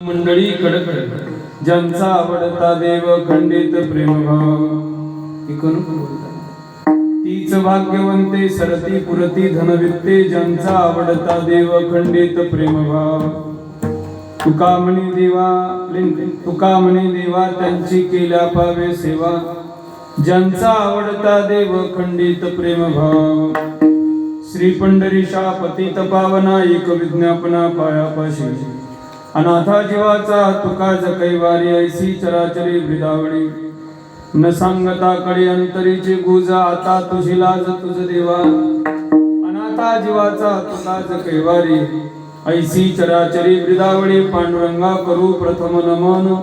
मंडळी कडक ज्यांचा आवडता देव खंडित प्रेमभाव तीच भाग्यवंते सरती पुरती धनवित्ते ज्यांचा आवडता देव खंडित प्रेमभाव तुका म्हणे देवा तुका म्हणे देवा त्यांची केल्या पावे सेवा. ज्यांचा आवडता देव खंडित प्रेमभाव श्री पंढरीशा पतित पावना एक विज्ञापना पायापाशी. अनाथा जीवाचा तुका कैवारी ऐसी चराचरी भिदावणी न सांगता कडे अंतरीची गुज आता तुझी लाज तुझ देवा. अनाथा जीवाचा तुका कैवारी ऐसी चराचरी वृदावळी पांडुरंगा करू प्रथम नमन.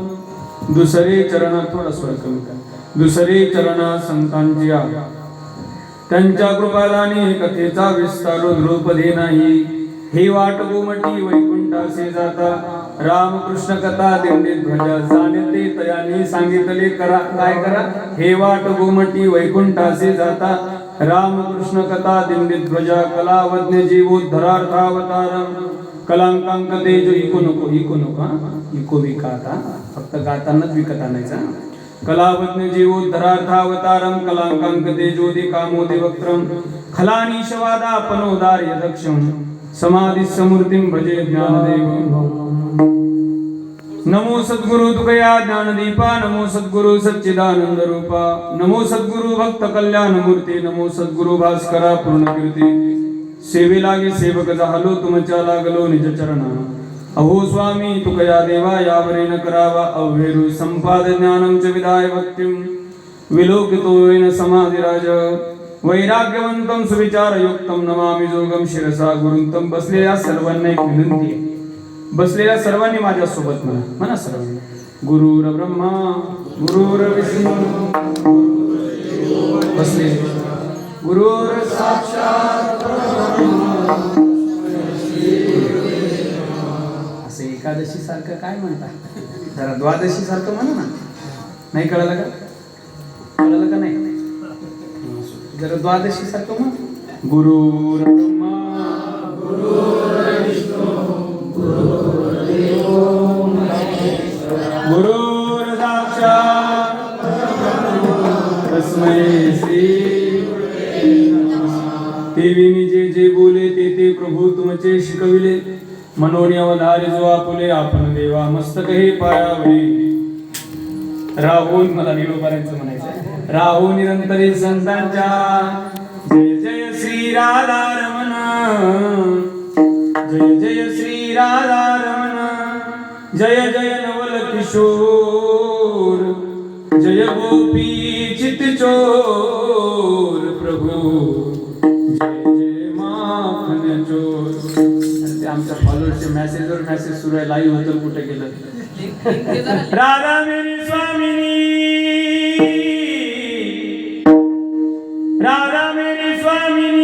दुसरे चरण थोडा स्वर कमी दुसरे चरणा संतांची त्यांच्या कृपालाने कथेचा विस्तार द्रौपदी नाही. हे वाट गोमटी वैकुंठासे जाता. रामकृष्ण कथा दिंडी ध्वज जाणते तयानी सांगितले करा काय करा? हे वाट गोमटी वैकुंठासे जाता. रामकृष्ण कथा दिंडी ध्वज कलावज्ञ जीवोद्धरार्थावतार कलांकांक तेज इको नको इको नको इको विकाता. फक्त गातानाच विकत आणायचा. कलावज्ञ जीवोद्धरार्थावतारं कलांकांक तेजोदि कामोदि वक्त्रं खलानीशवादापनोदार्य दक्षं समाधि समूर्तिं भजे ज्ञानदेव नमो सद्गुरु तुकया ज्ञानदीपा नमो सद्गुरु सच्चिदानंद रूपा नमो सद्गुरु भक्त कल्याण मूर्ती नमो सद्गुरु भास्करा पूर्ण कीर्ती सेवे लागे सेवक झालो तुमच्या लागलो निज चरणा अहो स्वामी तुकया देवा यावरेण करावा अव्हेरू संपाद ज्ञानं च विदाय भक्तिं विलोकितो येन समाधिराज। वैराग्यवंतं सुविचारयुक्तं नमामि जोगं शिरसा गुरुंतं बसलेल्या सर्वांना एक विनंती बसलेल्या सर्वांनी माझ्या सोबत म्हणा. म्हणा सर्वांनी. गुरुर ब्रह्मा गुरुर विष्णू। बसले गुरुर साक्षात एकादशी सारखं काय म्हणता? जरा द्वादशी सारखं म्हणा ना. नाही कळालं का? कळालं का नाही? जरा द्वादशी सारखं म्हण. गुरु ब्रह्मा गुरुर साक्षात तस्मै श्री देवीने जे जे बोले ते ते प्रभू तुमचे शिकविले. मनोनी अवधारे आपुले आपण देवा मस्तक हे पायावरी राहून मला निरोपाऱ्यांचं म्हणायचं राहू निरंतरी संतांच्या. जय जय श्री राधा रमण. जय जय श्री राधा रमण. जय जय नवल किशोर. जय गोपी चित चोर प्रभू. जय जय माखन चोर. ते आमच्या फॉलोअर्सचे मेसेज वर मेसेज सुरू आहे लाईव्ह कुठे गेलं राधा मेरी राधा मेरी